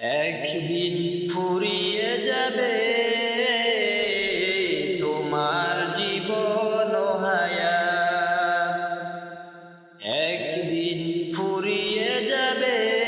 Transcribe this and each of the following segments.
একদিন ফুরিয়ে যাবে তোমার জীবন হায়া। একদিন ফুরিয়ে যাবে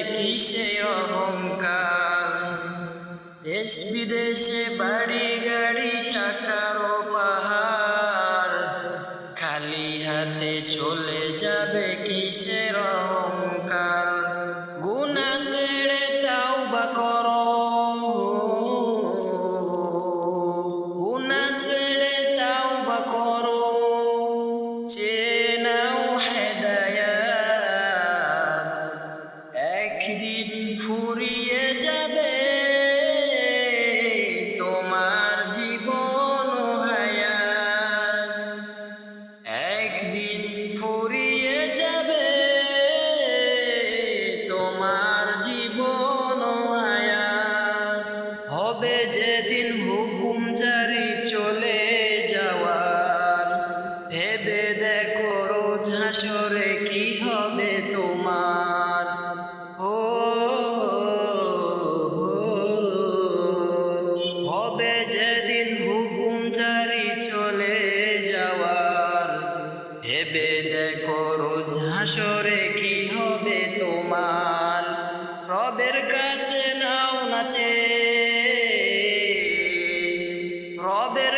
কিসে অহংকার? দেশ বিদেশে বাড়ি গাড়ি টাকার পাহাড় খালি হাতে চলে যাবে কিসের অহংকার? হবে যেদিন হুকুম জারি চলে যাওয়ার। ভেবে দেখো রোজ হাসরে কি হবে তোমার। ও, হবে যেদিন হুকুম জারি চলে যাওয়ার। ভেবে দেখো রোজ হাসরে কি হবে তোমার। রবের কাছে নাও নাচে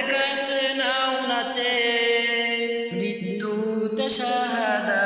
রবের কাছে নাও নাচে। মৃত্যুতে শাহাদা